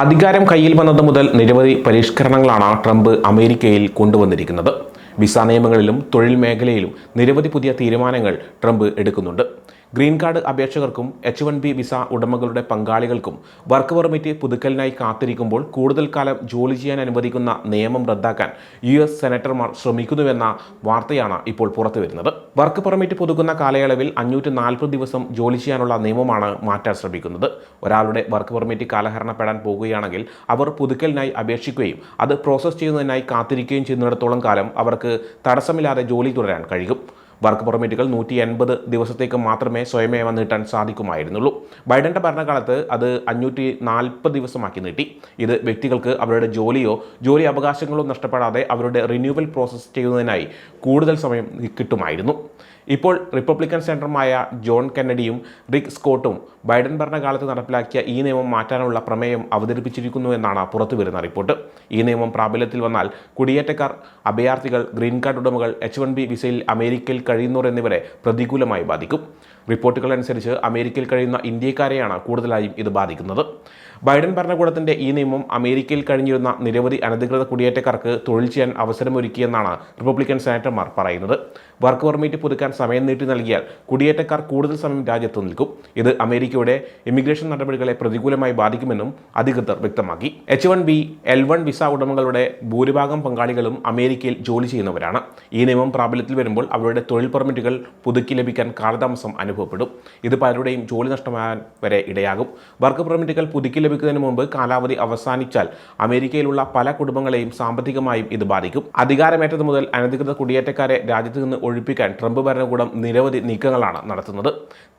അധികാരം കയ്യിൽ വന്നത് മുതൽ നിരവധി പരിഷ്കരണങ്ങളാണ് ട്രംപ് അമേരിക്കയിൽ കൊണ്ടുവന്നിരിക്കുന്നത്. വിസ നിയമങ്ങളിലും തൊഴിൽ മേഖലയിലും നിരവധി പുതിയ തീരുമാനങ്ങൾ ട്രംപ് എടുക്കുന്നുണ്ട്. ഗ്രീൻ കാർഡ് അപേക്ഷകർക്കും എച്ച് വൺ ബി വിസ ഉടമകളുടെ പങ്കാളികൾക്കും വർക്ക് പെർമിറ്റ് പുതുക്കലിനായി കാത്തിരിക്കുമ്പോൾ കൂടുതൽ കാലം ജോലി ചെയ്യാൻ അനുവദിക്കുന്ന നിയമം റദ്ദാക്കാൻ യു എസ് സെനറ്റർമാർ ശ്രമിക്കുന്നുവെന്ന വാർത്തയാണ് ഇപ്പോൾ പുറത്തുവരുന്നത്. വർക്ക് പെർമിറ്റ് പുതുക്കുന്ന കാലയളവിൽ അഞ്ഞൂറ്റി നാൽപ്പത് ദിവസം ജോലി ചെയ്യാനുള്ള നിയമമാണ് മാറ്റാൻ ശ്രമിക്കുന്നത്. ഒരാളുടെ വർക്ക് പെർമിറ്റ് കാലഹരണപ്പെടാൻ പോകുകയാണെങ്കിൽ അവർ പുതുക്കലിനായി അപേക്ഷിക്കുകയും അത് പ്രോസസ്സ് ചെയ്യുന്നതിനായി കാത്തിരിക്കുകയും ചെയ്യുന്നിടത്തോളം കാലം അവർക്ക് തടസ്സമില്ലാതെ ജോലി തുടരാൻ കഴിയും. വർക്ക് പെർമിറ്റുകൾ നൂറ്റി എൺപത് ദിവസത്തേക്ക് മാത്രമേ സ്വയമേവ നീട്ടാൻ സാധിക്കുമായിരുന്നുള്ളൂ. ബൈഡന്റെ ഭരണകാലത്ത് അത് അഞ്ഞൂറ്റി നാൽപ്പത് ദിവസമാക്കി നീട്ടി. ഇത് വ്യക്തികൾക്ക് അവരുടെ ജോലിയോ ജോലി അവകാശങ്ങളോ നഷ്ടപ്പെടാതെ അവരുടെ റിന്യൂവൽ പ്രോസസ്സ് ചെയ്യുന്നതിനായി കൂടുതൽ സമയം കിട്ടുമായിരുന്നു. ഇപ്പോൾ റിപ്പബ്ലിക്കൻ സെന്ററുമായ ജോൺ കെന്നഡിയും റിക് സ്കോട്ടും ബൈഡൻ ഭരണകാലത്ത് നടപ്പിലാക്കിയ ഈ നിയമം മാറ്റാനുള്ള പ്രമേയം അവതരിപ്പിച്ചിരിക്കുന്നു എന്നാണ് പുറത്തുവരുന്ന റിപ്പോർട്ട്. ഈ നിയമം പ്രാബല്യത്തിൽ വന്നാൽ കുടിയേറ്റക്കാർ അഭയാർത്ഥികൾ ഗ്രീൻ കാർഡ് ഉടമകൾ എച്ച് വൺ ബി വിസയിൽ അമേരിക്കയിൽ കഴിയുന്നവർ എന്നിവരെ പ്രതികൂലമായി ബാധിക്കും. റിപ്പോർട്ടുകൾ അനുസരിച്ച് അമേരിക്കയിൽ കഴിയുന്ന ഇന്ത്യക്കാരെയാണ് കൂടുതലായും ഇത് ബാധിക്കുന്നത്. ബൈഡൻ ഭരണകൂടത്തിന്റെ ഈ നിയമം അമേരിക്കയിൽ കഴിഞ്ഞിരുന്ന നിരവധി അനധികൃത കുടിയേറ്റക്കാർക്ക് തൊഴിൽ ചെയ്യാൻ അവസരമൊരുക്കിയെന്നാണ് റിപ്പബ്ലിക്കൻ സെനറ്റർമാർ പറയുന്നത്. വർക്ക് പെർമിറ്റ് പുതുക്കാൻ സമയം നീട്ടി നൽകിയാൽ കുടിയേറ്റക്കാർ കൂടുതൽ സമയം രാജ്യത്ത് നിൽക്കും. ഇത് അമേരിക്കയുടെ ഇമിഗ്രേഷൻ നടപടികളെ പ്രതികൂലമായി ബാധിക്കുമെന്നും അധികൃതർ വ്യക്തമാക്കി. H one B L one visa ഉടമകളുടെ ഭൂരിഭാഗം പങ്കാളികളും അമേരിക്കയിൽ ജോലി ചെയ്യുന്നവരാണ്. ഈ നിയമം പ്രാബല്യത്തിൽ വരുമ്പോൾ അവരുടെ തൊഴിൽ പെർമിറ്റുകൾ പുതുക്കി ലഭിക്കാൻ കാലതാമസം അനുഭവപ്പെടും. ഇത് പലരുടെയും ജോലി നഷ്ടമാകാൻ വരെ ഇടയാകും. വർക്ക് പെർമിറ്റുകൾ പുതുക്കി ലഭിക്കുന്നതിന് മുമ്പ് കാലാവധി അവസാനിച്ചാൽ അമേരിക്കയിലുള്ള പല കുടുംബങ്ങളെയും സാമ്പത്തികമായും ഇത് ബാധിക്കും. അധികാരമേറ്റത് മുതൽ അനധികൃത കുടിയേറ്റക്കാരെ രാജ്യത്ത് നിന്ന് ഒഴിപ്പിക്കാൻ ട്രംപ് ഭരണകൂടം നിരവധി നീക്കങ്ങളാണ് നടത്തുന്നത്.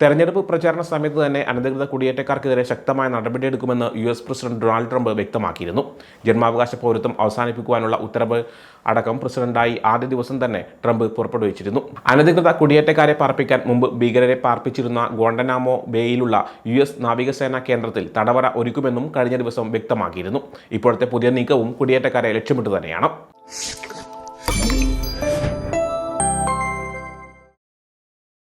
തെരഞ്ഞെടുപ്പ് പ്രചാരണ സമയത്ത് തന്നെ അനധികൃത കുടിയേറ്റക്കാർക്കെതിരെ ശക്തമായ നടപടിയെടുക്കുമെന്ന് U S president Donald Trump വ്യക്തമാക്കിയിരുന്നു. ജന്മാവകാശ പൗരത്വം അവസാനിപ്പിക്കുവാനുള്ള ഉത്തരവ് അടക്കം പ്രസിഡന്റായി ആദ്യ ദിവസം തന്നെ ട്രംപ് പുറപ്പെടുവിച്ചിരുന്നു. അനധികൃത കുടിയേറ്റക്കാരെ പാർപ്പിക്കാൻ മുമ്പ് ഭീകരരെ പാർപ്പിച്ചിരുന്ന ഗോണ്ടനാമോ ബേയിലുള്ള യു എസ് നാവികസേനാ കേന്ദ്രത്തിൽ തടവറ ഒരുക്കുമെന്നും കഴിഞ്ഞ ദിവസം വ്യക്തമാക്കിയിരുന്നു. ഇപ്പോഴത്തെ പുതിയ നീക്കവും കുടിയേറ്റക്കാരെ ലക്ഷ്യമിട്ട് തന്നെയാണ്.